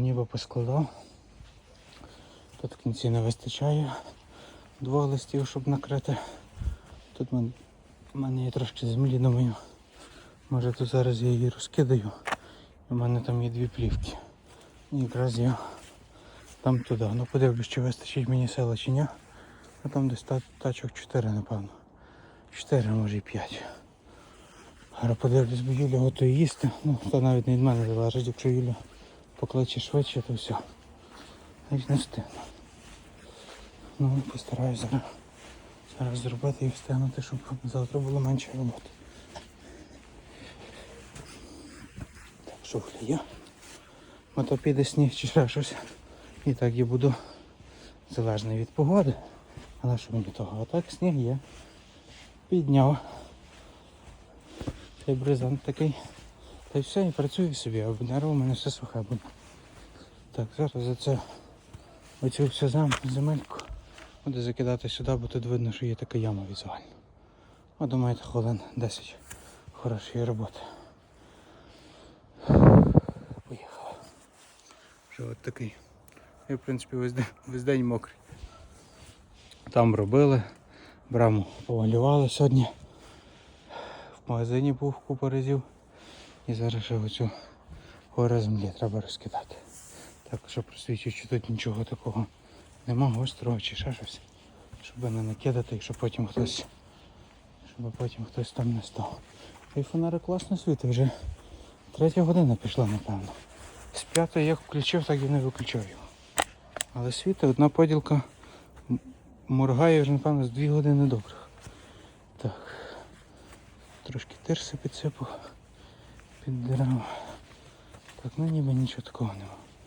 Ніби поскладав. Тут в кінці не вистачає двох листів, щоб накрити. Тут в мене є трошки землі, думаю. Може тут зараз я її розкидаю. У мене там є дві плівки. І якраз я там туди. Ну подивлюсь, чи вистачить мені села чи ні. А там десь та- тачок 4, напевно. 4, може і 5. Зараз подивлюсь, бо Юля готує їсти. Ну, то навіть не від мене залежить, якщо Юля покличе швидше, то все. Не встигну. Ну, постараюсь зараз, зараз зробити і встигнути, щоб завтра було менше роботи. Так, шуфля є. А піде сніг чи ще щось. І так я буду залежний від погоди. Але що мені того? А так сніг є. Підняв. Цей бризант такий. Та й все, і працює собі, а дерево у мене все сухе буде. Так, зараз за це оцю всю зам, земельку буду закидати сюди, бо тут видно, що є така яма візуальна. А думаєте, хвилин 10 хорошої роботи. Поїхали. Вже от такий. Я в принципі весь день, весь день мокрий. Там робили, браму повалювали сьогодні. В магазині був купа разів. І зараз ще оцю гору землі треба розкидати. Так, що просвічую, що тут нічого такого нема, гострого чи ще щось. Щоб не накидати, і щоб потім хтось. Щоб потім хтось там не став. І фонарик класно світить, вже третя година пішла, напевно. З п'ятої як включив, так і не виключав його. Але світить, одна поділка моргає вже, напевно, з дві години добрих. Так. Трошки тирси підсипав під дерева. Так, ну ніби нічого такого немає.